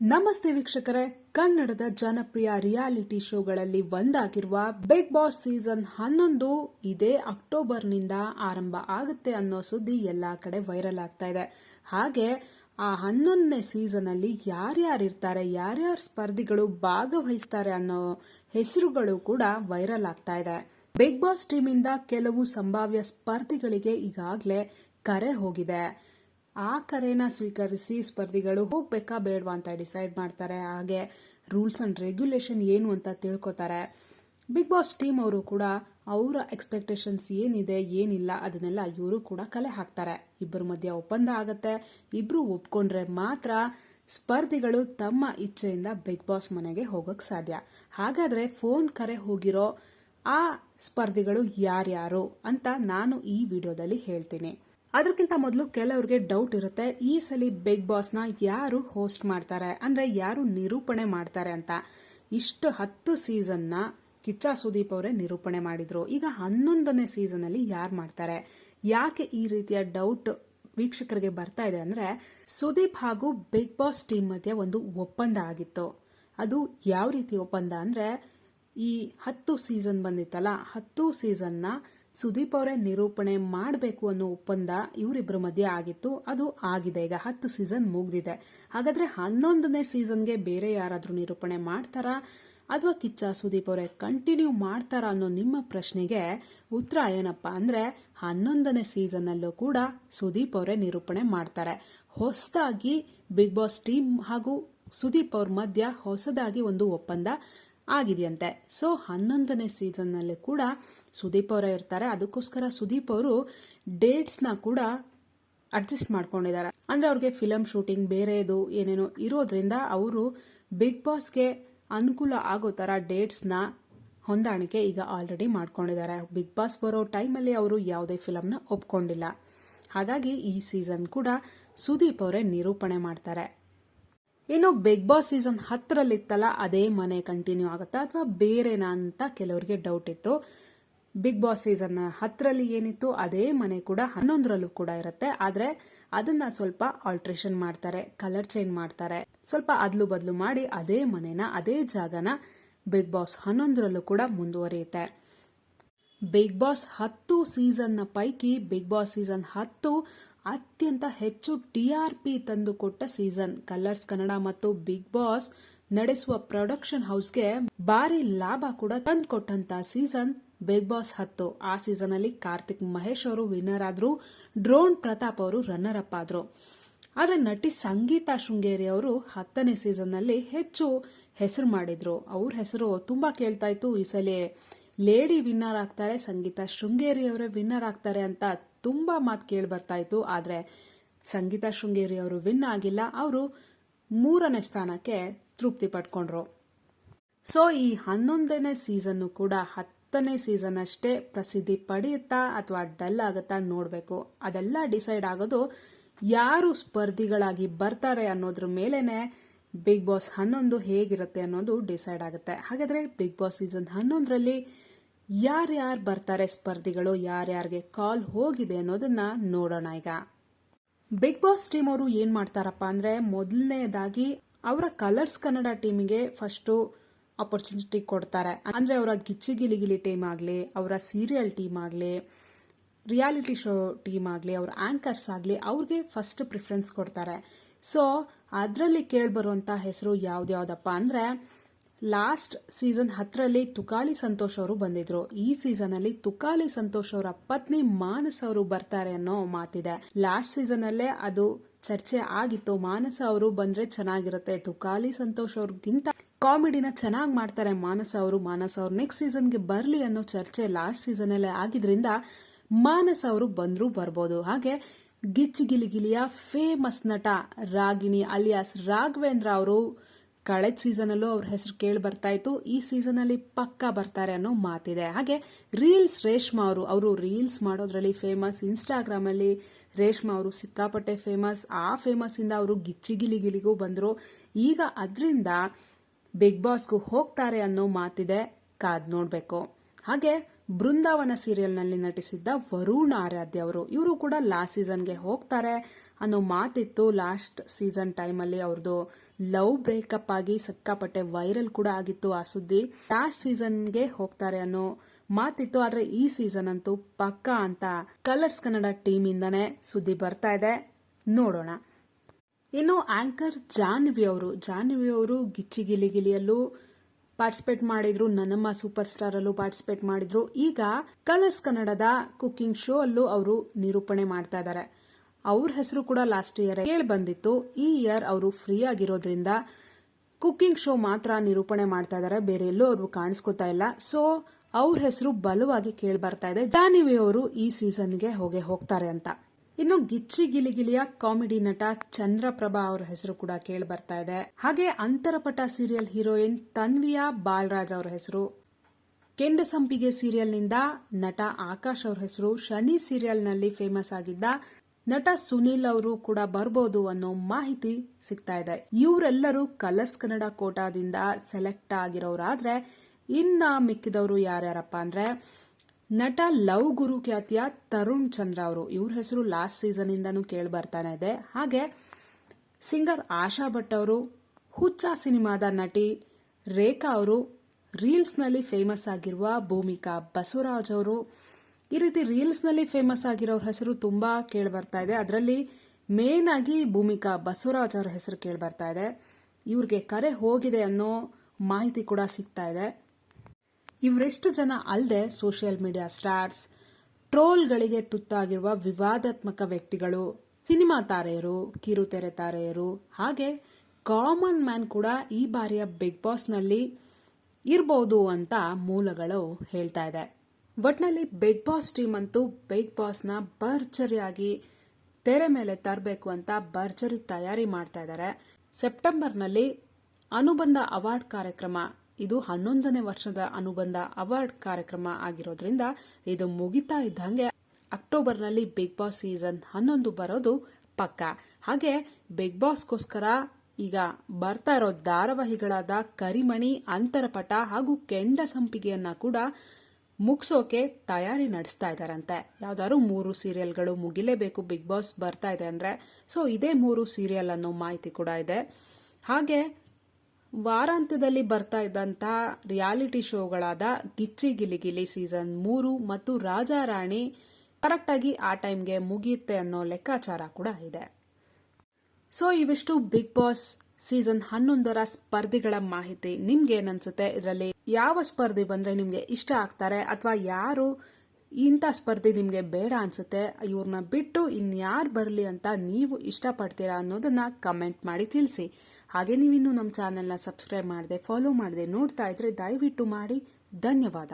ನಮಸ್ತೆ ವೀಕ್ಷಕರೇ. ಕನ್ನಡದ ಜನಪ್ರಿಯ ರಿಯಾಲಿಟಿ ಶೋಗಳಲ್ಲಿ ಒಂದಾಗಿರುವ ಬಿಗ್ ಬಾಸ್ ಸೀಸನ್ ಹನ್ನೊಂದು ಇದೇ ಅಕ್ಟೋಬರ್ನಿಂದ ಆರಂಭ ಆಗುತ್ತೆ ಅನ್ನೋ ಸುದ್ದಿ ಎಲ್ಲಾ ಕಡೆ ವೈರಲ್ ಆಗ್ತಾ ಇದೆ. ಹಾಗೆ ಆ ಹನ್ನೊಂದನೇ ಸೀಸನ್ ಅಲ್ಲಿ ಯಾರ್ಯಾರಿರ್ತಾರೆ ಯಾರ್ಯಾರ ಸ್ಪರ್ಧಿಗಳು ಭಾಗವಹಿಸ್ತಾರೆ ಅನ್ನೋ ಹೆಸರುಗಳು ಕೂಡ ವೈರಲ್ ಆಗ್ತಾ ಇದೆ. ಬಿಗ್ ಬಾಸ್ ಟೀಮ್ ಇಂದ ಕೆಲವು ಸಂಭಾವ್ಯ ಸ್ಪರ್ಧಿಗಳಿಗೆ ಈಗಾಗಲೇ ಕರೆ ಹೋಗಿದೆ. ಆ ಕರೆನ ಸ್ವೀಕರಿಸಿ ಸ್ಪರ್ಧಿಗಳು ಹೋಗ್ಬೇಕಾ ಬೇಡವಾ ಅಂತ ಡಿಸೈಡ್ ಮಾಡ್ತಾರೆ. ಹಾಗೆ ರೂಲ್ಸ್ ಅಂಡ್ ರೆಗ್ಯುಲೇಷನ್ ಏನು ಅಂತ ತಿಳ್ಕೊತಾರೆ. ಬಿಗ್ ಬಾಸ್ ಟೀಮ್ ಅವರು ಕೂಡ ಅವರ ಎಕ್ಸ್ಪೆಕ್ಟೇಷನ್ಸ್ ಏನಿದೆ, ಏನಿಲ್ಲ ಅದನ್ನೆಲ್ಲ ಇವರು ಕೂಡ ಕಲೆ ಹಾಕ್ತಾರೆ. ಇಬ್ಬರ ಮಧ್ಯೆ ಒಪ್ಪಂದ ಆಗತ್ತೆ. ಇಬ್ರು ಒಪ್ಕೊಂಡ್ರೆ ಮಾತ್ರ ಸ್ಪರ್ಧಿಗಳು ತಮ್ಮ ಇಚ್ಛೆಯಿಂದ ಬಿಗ್ ಬಾಸ್ ಮನೆಗೆ ಹೋಗೋಕೆ ಸಾಧ್ಯ. ಹಾಗಾದ್ರೆ ಫೋನ್ ಕರೆ ಹೋಗಿರೋ ಆ ಸ್ಪರ್ಧಿಗಳು ಯಾರ್ಯಾರು ಅಂತ ನಾನು ಈ ವಿಡಿಯೋದಲ್ಲಿ ಹೇಳ್ತೀನಿ. ಅದಕ್ಕಿಂತ ಮೊದಲು ಕೆಲವರಿಗೆ ಡೌಟ್ ಇರುತ್ತೆ, ಈ ಸಲ ಬಿಗ್ ಬಾಸ್ನ ಯಾರು ಹೋಸ್ಟ್ ಮಾಡ್ತಾರೆ? ಅಂದ್ರೆ ಯಾರು ನಿರೂಪಣೆ ಮಾಡ್ತಾರೆ ಅಂತ. ಇಷ್ಟು ಹತ್ತು ಸೀಸನ್ನ ಕಿಚ್ಚ ಸುದೀಪ್ ಅವರೇ ನಿರೂಪಣೆ ಮಾಡಿದ್ರು. ಈಗ ಹನ್ನೊಂದನೇ ಸೀಸನ್ ಅಲ್ಲಿ ಯಾರು ಮಾಡ್ತಾರೆ? ಯಾಕೆ ಈ ರೀತಿಯ ಡೌಟ್ ವೀಕ್ಷಕರಿಗೆ ಬರ್ತಾ ಇದೆ ಅಂದ್ರೆ, ಸುದೀಪ್ ಹಾಗೂ ಬಿಗ್ ಬಾಸ್ ಟೀಮ್ ಮಧ್ಯೆ ಒಂದು ಒಪ್ಪಂದ ಆಗಿತ್ತು. ಅದು ಯಾವ ರೀತಿ ಒಪ್ಪಂದ ಅಂದ್ರೆ, ಈ ಹತ್ತು ಸೀಸನ್ ಬಂದಿತ್ತಲ್ಲ, ಹತ್ತು ಸೀಸನ್ನ ಸುದೀಪ್ ಅವರೇ ನಿರೂಪಣೆ ಮಾಡಬೇಕು ಅನ್ನೋ ಒಪ್ಪಂದ ಇವರಿಬ್ಬರ ಮಧ್ಯೆ ಆಗಿತ್ತು. ಅದು ಆಗಿದೆ. ಈಗ ಹತ್ತು ಸೀಸನ್ ಮುಗ್ದಿದೆ. ಹಾಗಾದ್ರೆ ಹನ್ನೊಂದನೇ ಸೀಸನ್ಗೆ ಬೇರೆ ಯಾರಾದರೂ ನಿರೂಪಣೆ ಮಾಡ್ತಾರಾ? ಅಥವಾ ಕಿಚ್ಚ, ಸುದೀಪ್ ಅವರೇ ಕಂಟಿನ್ಯೂ ಮಾಡ್ತಾರಾ ಅನ್ನೋ ನಿಮ್ಮ ಪ್ರಶ್ನೆಗೆ ಉತ್ತರ ಏನಪ್ಪಾ ಅಂದ್ರೆ ಹನ್ನೊಂದನೇ ಸೀಸನ್ ಅಲ್ಲೂ ಕೂಡ ಸುದೀಪ್ ಅವರೇ ನಿರೂಪಣೆ ಮಾಡ್ತಾರೆ. ಹೊಸದಾಗಿ ಬಿಗ್ ಬಾಸ್ ಟೀಮ್ ಹಾಗೂ ಸುದೀಪ್ ಅವ್ರ ಮಧ್ಯ ಹೊಸದಾಗಿ ಒಂದು ಒಪ್ಪಂದ. ಆಗಿದೆಯಂತೆ. ಸೊ ಹನ್ನೊಂದನೇ ಸೀಸನ್ನಲ್ಲಿ ಕೂಡ ಸುದೀಪ್ ಅವರೇ ಇರ್ತಾರೆ. ಅದಕ್ಕೋಸ್ಕರ ಸುದೀಪ್ ಅವರು ಡೇಟ್ಸ್ನ ಕೂಡ ಅಡ್ಜಸ್ಟ್ ಮಾಡ್ಕೊಂಡಿದ್ದಾರೆ. ಅಂದ್ರೆ ಅವ್ರಿಗೆ ಫಿಲಮ್ ಶೂಟಿಂಗ್ ಬೇರೆದು ಏನೇನೋ ಇರೋದ್ರಿಂದ ಅವರು ಬಿಗ್ ಬಾಸ್ಗೆ ಅನುಕೂಲ ಆಗೋ ಥರ ಡೇಟ್ಸ್ನ ಹೊಂದಾಣಿಕೆ ಈಗ ಆಲ್ರೆಡಿ ಮಾಡ್ಕೊಂಡಿದ್ದಾರೆ. ಬಿಗ್ ಬಾಸ್ ಬರೋ ಟೈಮಲ್ಲಿ ಅವರು ಯಾವುದೇ ಫಿಲಮ್ನ ಒಪ್ಕೊಂಡಿಲ್ಲ. ಹಾಗಾಗಿ ಈ ಸೀಸನ್ ಕೂಡ ಸುದೀಪ್ ಅವರೇ ನಿರೂಪಣೆ ಮಾಡ್ತಾರೆ. ಇನ್ನು ಬಿಗ್ ಬಾಸ್ ಸೀಸನ್ ಹತ್ತರಲ್ಲಿತ್ತಲ್ಲ, ಅದೇ ಮನೆ ಕಂಟಿನ್ಯೂ ಆಗುತ್ತಾ ಅಥವಾ ಬೇರೆನಾ ಅಂತ ಕೆಲವರಿಗೆ ಡೌಟ್ ಇತ್ತು. ಬಿಗ್ ಬಾಸ್ ಸೀಸನ್ ಹತ್ತರಲ್ಲಿ ಏನಿತ್ತು, ಅದೇ ಮನೆ ಕೂಡ ಹನ್ನೊಂದರಲ್ಲೂ ಕೂಡ ಇರುತ್ತೆ. ಆದ್ರೆ ಅದನ್ನ ಸ್ವಲ್ಪ ಆಲ್ಟ್ರೇಷನ್ ಮಾಡ್ತಾರೆ ಕಲರ್ ಚೇಂಜ್ ಮಾಡ್ತಾರೆ. ಸ್ವಲ್ಪ ಅದ್ಲು ಬದಲು ಮಾಡಿ ಅದೇ ಮನೆನ, ಅದೇ ಜಾಗನ ಬಿಗ್ ಬಾಸ್ ಹನ್ನೊಂದರಲ್ಲೂ ಕೂಡ ಮುಂದುವರಿಯುತ್ತೆ. ಬಿಗ್ ಬಾಸ್ ಹತ್ತು ಸೀಸನ್ನ ಪೈಕಿ ಬಿಗ್ ಬಾಸ್ ಸೀಸನ್ ಹತ್ತು ಅತ್ಯಂತ ಹೆಚ್ಚು ಟಿಆರ್ಪಿ ತಂದುಕೊಟ್ಟ ಸೀಸನ್. ಕಲರ್ಸ್ ಕನ್ನಡ ಮತ್ತು ಬಿಗ್ ಬಾಸ್ ನಡೆಸುವ ಪ್ರೊಡಕ್ಷನ್ ಹೌಸ್ಗೆ ಭಾರಿ ಲಾಭ ಕೂಡ ತಂದುಕೊಟ್ಟಂತ ಸೀಸನ್ ಬಿಗ್ ಬಾಸ್ ಹತ್ತು. ಆ ಸೀಸನ್ ಅಲ್ಲಿ ಕಾರ್ತಿಕ್ ಮಹೇಶ್ ಅವರು ವಿನ್ನರ್ ಆದ್ರು, ಡ್ರೋನ್ ಪ್ರತಾಪ್ ಅವರು ರನ್ನರ್ ಅಪ್ ಆದ್ರು. ಆದ್ರೆ ನಟಿ ಸಂಗೀತಾ ಶೃಂಗೇರಿ ಅವರು ಹತ್ತನೇ ಸೀಸನ್ನಲ್ಲಿ ಹೆಚ್ಚು ಹೆಸರು ಮಾಡಿದ್ರು. ಅವ್ರ ಹೆಸರು ತುಂಬಾ ಕೇಳ್ತಾ ಇತ್ತು. ಈ ಸಲ ಲೇಡಿ ವಿನ್ನರ್ ಆಗ್ತಾರೆ, ಸಂಗೀತಾ ಶೃಂಗೇರಿ ಅವರೇ ವಿನ್ನರ್ ಆಗ್ತಾರೆ ಅಂತ ತುಂಬಾ ಮಾತು ಕೇಳಿ ಬರ್ತಾ ಇತ್ತು. ಆದ್ರೆ ಸಂಗೀತ ಶೃಂಗೇರಿ ಅವರು ವಿನ್ ಆಗಿಲ್ಲ. ಅವರು ಮೂರನೇ ಸ್ಥಾನಕ್ಕೆ ತೃಪ್ತಿ ಪಡ್ಕೊಂಡ್ರು. ಸೊ ಈ ಹನ್ನೊಂದನೇ ಸೀಸನ್ ಕೂಡ ಹತ್ತನೇ ಸೀಸನ್ ಅಷ್ಟೇ ಪ್ರಸಿದ್ಧಿ ಪಡೆಯುತ್ತಾ ಅಥವಾ ಡಲ್ ಆಗುತ್ತಾ ನೋಡಬೇಕು. ಅದೆಲ್ಲ ಡಿಸೈಡ್ ಆಗೋದು ಯಾರು ಸ್ಪರ್ಧಿಗಳಾಗಿ ಬರ್ತಾರೆ ಅನ್ನೋದ್ರ ಮೇಲೇನೆ ಬಿಗ್ ಬಾಸ್ ಹನ್ನೊಂದು ಹೇಗಿರುತ್ತೆ ಅನ್ನೋದು ಡಿಸೈಡ್ ಆಗುತ್ತೆ. ಹಾಗಾದ್ರೆ ಬಿಗ್ ಬಾಸ್ ಸೀಸನ್ ಹನ್ನೊಂದರಲ್ಲಿ ಯಾರ್ಯಾರು ಬರ್ತಾರೆ ಸ್ಪರ್ಧಿಗಳು, ಯಾರ್ಯಾರಿಗೆ ಕಾಲ್ ಹೋಗಿದೆ ಅನ್ನೋದನ್ನ ನೋಡೋಣ ಈಗ. ಬಿಗ್ ಬಾಸ್ ಟೀಮ್ ಅವರು ಏನ್ ಮಾಡ್ತಾರಪ್ಪ ಅಂದ್ರೆ ಮೊದಲನೇದಾಗಿ ಅವರ ಕಲರ್ಸ್ ಕನ್ನಡ ಟೀಮಿಗೆ ಫಸ್ಟ್ ಅಪರ್ಚುನಿಟಿ ಕೊಡ್ತಾರೆ. ಅಂದ್ರೆ ಅವರ ಗಿಚ್ಚಿ ಗಿಲಿಗಿಲಿ ಟೀಮ್ ಆಗಲಿ, ಅವರ ಸೀರಿಯಲ್ ಟೀಮ್ ಆಗಲಿ ರಿಯಾಲಿಟಿ ಶೋ ಟೀಮ್ ಆಗಲಿ, ಅವ್ರ ಆಂಕರ್ಸ್ ಆಗಲಿ, ಅವ್ರಿಗೆ ಫಸ್ಟ್ ಪ್ರಿಫರೆನ್ಸ್ ಕೊಡ್ತಾರೆ. ಸೊ ಅದರಲ್ಲಿ ಕೇಳ್ಬರುವಂತ ಹೆಸರು ಯಾವ್ದ್ಯಾವ್ದಪ್ಪ ಅಂದ್ರೆ ಲಾಸ್ಟ್ ಸೀಸನ್ ಹತ್ತರಲ್ಲಿ ತುಕಾಲಿ ಸಂತೋಷ್ ಅವರು ಬಂದಿದ್ರು. ಈ ಸೀಸನ್ ಅಲ್ಲಿ ತುಕಾಲಿ ಸಂತೋಷ್ ಅವರ ಪತ್ನಿ ಮಾನಸ್ ಅವರು ಬರ್ತಾರೆ ಅನ್ನೋ ಮಾತಿದೆ. ಲಾಸ್ಟ್ ಸೀಸನ್ ಅಲ್ಲೇ ಅದು ಚರ್ಚೆ ಆಗಿತ್ತು. ಮಾನಸ ಅವರು ಬಂದ್ರೆ ಚೆನ್ನಾಗಿರುತ್ತೆ. ತುಕಾಲಿ ಸಂತೋಷ್ ಅವ್ರಿಗಿಂತ ಕಾಮಿಡಿನ ಚೆನ್ನಾಗಿ ಮಾಡ್ತಾರೆ ಮಾನಸ ಅವರು. ಮಾನಸ ಅವರು ನೆಕ್ಸ್ಟ್ ಸೀಸನ್ಗೆ ಬರ್ಲಿ ಅನ್ನೋ ಚರ್ಚೆ ಲಾಸ್ಟ್ ಸೀಸನ್ ಅಲ್ಲೇ ಆಗಿದ್ರಿಂದ ಮಾನಸ ಅವರು ಬಂದರೂ ಬರ್ಬೋದು. ಹಾಗೆ ಗಿಚ್ಚಿ ಗಿಲಿಗಿಲಿಯ ಫೇಮಸ್ ನಟ ರಾಗಿಣಿ ಅಲಿಯಾಸ್ ರಾಘವೇಂದ್ರ ಅವರು ಕಳೆದ ಸೀಸನಲ್ಲೂ ಅವ್ರ ಹೆಸರು ಕೇಳಿ ಬರ್ತಾ ಇತ್ತು. ಈ ಸೀಸನ್ ಅಲ್ಲಿ ಪಕ್ಕಾ ಬರ್ತಾರೆ ಅನ್ನೋ ಮಾತಿದೆ. ಹಾಗೆ ರೀಲ್ಸ್ ರೇಷ್ಮಾ ಅವರು ಅವರು ರೀಲ್ಸ್ ಮಾಡೋದ್ರಲ್ಲಿ ಫೇಮಸ್ ಇನ್ಸ್ಟಾಗ್ರಾಮ್ ಅಲ್ಲಿ ರೇಷ್ಮಾ ಅವರು ಸಿಕ್ಕಾಪಟ್ಟೆ ಫೇಮಸ್ ಆ ಫೇಮಸ್ ಇಂದ ಅವರು ಗಿಚ್ಚಿ ಬಂದರು ಬಂದ್ರು. ಈಗ ಅದರಿಂದ ಬಿಗ್ ಬಾಸ್ಗೂ ಹೋಗ್ತಾರೆ ಅನ್ನೋ ಮಾತಿದೆ ಕಾದ್ ನೋಡಬೇಕು. ಹಾಗೆ ಬೃಂದಾವನ ಸೀರಿಯಲ್ನಲ್ಲಿ ನಟಿಸಿದ್ದ ವರುಣ್ ಆರಾಧ್ಯ ಅವರು. ಇವರು ಕೂಡ ಲಾಸ್ಟ್ ಸೀಸನ್ಗೆ ಹೋಗ್ತಾರೆ ಅನ್ನೋ ಮಾತಿತ್ತು ಲಾಸ್ಟ್ ಸೀಸನ್ ಟೈಮಲ್ಲಿ ಅವ್ರದ್ದು ಲವ್ ಬ್ರೇಕಪ್ ಆಗಿ ಸಿಕ್ಕಾಪಟ್ಟೆ ವೈರಲ್ ಕೂಡ ಆಗಿತ್ತು ಆ ಸುದ್ದಿ. ಲಾಸ್ಟ್ ಸೀಸನ್ಗೆ ಹೋಗ್ತಾರೆ ಅನ್ನೋ ಮಾತಿತ್ತು. ಆದ್ರೆ ಈ ಸೀಸನ್ ಅಂತೂ ಪಕ್ಕಾ ಅಂತ ಕಲರ್ಸ್ ಕನ್ನಡ ಟೀಮ್ ಇಂದನೇ ಸುದ್ದಿ ಬರ್ತಾ ಇದೆ. ನೋಡೋಣ. ಇನ್ನು ಆಂಕರ್ ಜಾನ್ವಿ ಅವರು. ಜಾನ್ವಿ ಅವರು ಗಿಚ್ಚಿ ಗಿಲಿ ಗಿಲಿಯಲ್ಲೂ ಪಾರ್ಟಿಸಿಪೇಟ್ ಮಾಡಿದ್ರು, ನನ್ನಮ್ಮ ಸೂಪರ್ ಸ್ಟಾರ್ ಅಲ್ಲೂ ಪಾರ್ಟಿಸಿಪೇಟ್ ಮಾಡಿದ್ರು. ಈಗ ಕಲರ್ಸ್ ಕನ್ನಡದ ಕುಕ್ಕಿಂಗ್ ಶೋ ಅಲ್ಲೂ ಅವರು ನಿರೂಪಣೆ ಮಾಡ್ತಾ ಇದ್ದಾರೆ. ಅವ್ರ ಹೆಸರು ಕೂಡ ಲಾಸ್ಟ್ ಇಯರ್ ಕೇಳಿ ಬಂದಿತ್ತು. ಈ ಇಯರ್ ಅವರು ಫ್ರೀ ಆಗಿರೋದ್ರಿಂದ ಕುಕ್ಕಿಂಗ್ ಶೋ ಮಾತ್ರ ನಿರೂಪಣೆ ಮಾಡ್ತಾ ಇದ್ದಾರೆ. ಬೇರೆ ಎಲ್ಲೂ ಅವರು ಕಾಣಿಸ್ಕೊತಾ ಇಲ್ಲ. ಸೊ ಅವ್ರ ಹೆಸರು ಬಲವಾಗಿ ಕೇಳಿ ಬರ್ತಾ ಇದೆ. ಜಾನ್ವಿ ಅವರು ಈ ಸೀಸನ್ಗೆ ಹೋಗಿ ಹೋಗ್ತಾರೆ ಅಂತ. ಇನ್ನು ಗಿಚ್ಚಿ ಗಿಲಿಗಿಲಿಯ ಕಾಮಿಡಿ ನಟ ಚಂದ್ರಪ್ರಭಾ ಅವರ ಹೆಸರು ಕೂಡ ಕೇಳಿ ಬರ್ತಾ ಇದೆ. ಹಾಗೆ ಅಂತರಪಟ ಸೀರಿಯಲ್ ಹೀರೋಯಿನ್ ತನ್ವಿಯಾ ಬಾಲರಾಜ್ ಅವರ ಹೆಸರು. ಕೆಂಡಸಂಪಿಗೆ ಸೀರಿಯಲ್ನಿಂದ ನಟ ಆಕಾಶ್ ಅವ್ರ ಹೆಸರು. ಶನಿ ಸೀರಿಯಲ್ನಲ್ಲಿ ಫೇಮಸ್ ಆಗಿದ್ದ ನಟ ಸುನೀಲ್ ಅವರು ಕೂಡ ಬರ್ಬೋದು ಅನ್ನೋ ಮಾಹಿತಿ ಸಿಗ್ತಾ ಇದೆ. ಇವರೆಲ್ಲರೂ ಕಲರ್ಸ್ ಕನ್ನಡ ಕೋಟಾದಿಂದ ಸೆಲೆಕ್ಟ್ ಆಗಿರೋರಾದ್ರೆ ಇನ್ನ ಮಿಕ್ಕಿದವರು ಯಾರ್ಯಾರಪ್ಪ ಅಂದ್ರೆ ನಟ ಲವ್ ಗುರು ಖ್ಯಾತಿಯ ತರುಣ್ ಚಂದ್ರ ಅವರು. ಇವ್ರ ಹೆಸರು ಲಾಸ್ಟ್ ಸೀಸನ್ ಇಂದಾನು ಕೇಳಿ ಬರ್ತಾನೆ ಇದೆ. ಹಾಗೆ ಸಿಂಗರ್ ಆಶಾ ಭಟ್ ಅವರು, ಹುಚ್ಚ ಸಿನಿಮಾದ ನಟಿ ರೇಖಾ ಅವರು ರೀಲ್ಸ್ನಲ್ಲಿ ಫೇಮಸ್ ಆಗಿರುವ ಭೂಮಿಕಾ ಬಸವರಾಜ್ ಅವರು. ಈ ರೀತಿ ರೀಲ್ಸ್ನಲ್ಲಿ ಫೇಮಸ್ ಆಗಿರೋರ ಹೆಸರು ತುಂಬಾ ಕೇಳಿ ಬರ್ತಾ ಇದೆ. ಅದರಲ್ಲಿ ಮೇನ್ ಆಗಿ ಭೂಮಿಕಾ ಬಸವರಾಜ್ ಅವರ ಹೆಸರು ಕೇಳಿ ಬರ್ತಾ ಇದೆ. ಇವ್ರಿಗೆ ಕರೆ ಹೋಗಿದೆ ಅನ್ನೋ ಮಾಹಿತಿ ಕೂಡ ಸಿಗ್ತಾ ಇದೆ. ಇವರೆಷ್ಟು ಜನ ಅಲ್ಲದೆ ಸೋಷಿಯಲ್ ಮೀಡಿಯಾ ಸ್ಟಾರ್ಸ್ ಟ್ರೋಲ್ಗಳಿಗೆ ತುತ್ತಾಗಿರುವ ವಿವಾದಾತ್ಮಕ ವ್ಯಕ್ತಿಗಳು, ಸಿನಿಮಾ ತಾರೆಯರು ಕಿರುತೆರೆ ತಾರೆಯರು, ಹಾಗೆ ಕಾಮನ್ ಮ್ಯಾನ್ ಕೂಡ ಈ ಬಾರಿಯ ಬಿಗ್ ಬಾಸ್ನಲ್ಲಿ ಇರಬಹುದು ಅಂತ ಮೂಲಗಳು ಹೇಳ್ತಾ ಇದೆ. ಒಟ್ನಲ್ಲಿ ಬಿಗ್ ಬಾಸ್ ಟೀಮ್ ಅಂತೂ ಬಿಗ್ ಬಾಸ್ನ ಭರ್ಜರಿಯಾಗಿ ತೆರೆ ಮೇಲೆ ತರಬೇಕು ಅಂತ ಭರ್ಜರಿ ತಯಾರಿ ಮಾಡ್ತಾ ಇದ್ದಾರೆ ಸೆಪ್ಟೆಂಬರ್ನಲ್ಲಿ ಅನುಬಂಧ ಅವಾರ್ಡ್ ಕಾರ್ಯಕ್ರಮ ಇದು ಹನ್ನೊಂದನೇ ವರ್ಷದ ಅನುಬಂಧ ಅವಾರ್ಡ್ ಕಾರ್ಯಕ್ರಮ ಆಗಿರೋದ್ರಿಂದ ಇದು ಮುಗಿತಾ ಇದ್ದಂಗೆ ಅಕ್ಟೋಬರ್ನಲ್ಲಿ ಬಿಗ್ ಬಾಸ್ ಸೀಸನ್ ಹನ್ನೊಂದು ಬರೋದು ಪಕ್ಕ. ಹಾಗೆ ಬಿಗ್ ಬಾಸ್ಗೋಸ್ಕರ ಈಗ ಬರ್ತಾ ಇರೋ ಧಾರಾವಾಹಿಗಳಾದ ಕರಿಮಣಿ, ಅಂತರಪಟ ಹಾಗೂ ಕೆಂಡ ಸಂಪಿಗೆಯನ್ನ ಕೂಡ ಮುಗಿಸೋಕೆ ತಯಾರಿ ನಡೆಸ್ತಾ ಇದ್ದಾರಂತೆ ಯಾವ್ದಾದ್ರು ಮೂರು ಸೀರಿಯಲ್ಗಳು ಮುಗಿಲೇಬೇಕು ಬಿಗ್ ಬಾಸ್ ಬರ್ತಾ ಇದೆ ಅಂದ್ರೆ. ಸೊ, ಇದೇ ಮೂರು ಸೀರಿಯಲ್ ಅನ್ನೋ ಮಾಹಿತಿ ಕೂಡ ಇದೆ. ಹಾಗೆ ವಾರಾಂತ್ಯದಲ್ಲಿ ಬರ್ತಾ ಇದ್ದಂಥ ರಿಯಾಲಿಟಿ ಶೋಗಳಾದ ಗಿಚ್ಚಿ ಗಿಲಿಗಿಲಿ ಸೀಸನ್ ಮೂರು ಮತ್ತು ರಾಜಾ ರಾಣಿ ಕರೆಕ್ಟಾಗಿ ಆ ಟೈಮ್ಗೆ ಮುಗಿಯುತ್ತೆ ಅನ್ನೋ ಲೆಕ್ಕಾಚಾರ ಕೂಡ ಇದೆ. ಸೊ ಇವಿಷ್ಟು ಬಿಗ್ ಬಾಸ್ ಸೀಸನ್ ಹನ್ನೊಂದರ ಸ್ಪರ್ಧಿಗಳ ಮಾಹಿತಿ. ನಿಮ್ಗೆ ಏನನ್ಸುತ್ತೆ ಇದರಲ್ಲಿ ಯಾವ ಸ್ಪರ್ಧಿ ಬಂದ್ರೆ ನಿಮ್ಗೆ ಇಷ್ಟ ಆಗ್ತಾರೆ? ಅಥವಾ ಯಾರು ಇಂಥ ಸ್ಪರ್ಧೆ ನಿಮಗೆ ಬೇಡ ಅನಿಸುತ್ತೆ. ಇವ್ರನ್ನ ಬಿಟ್ಟು ಇನ್ಯಾರು ಬರಲಿ ಅಂತ ನೀವು ಇಷ್ಟಪಡ್ತೀರಾ ಅನ್ನೋದನ್ನು ಕಮೆಂಟ್ ಮಾಡಿ ತಿಳಿಸಿ. ಹಾಗೆ ನೀವಿನ್ನೂ ನಮ್ಮ ಚಾನೆಲ್ನ ಸಬ್ಸ್ಕ್ರೈಬ್ ಮಾಡಿದೆ, ಫಾಲೋ ಮಾಡಿದೆ ನೋಡ್ತಾ ಇದ್ರೆ ದಯವಿಟ್ಟು ಮಾಡಿ. ಧನ್ಯವಾದ.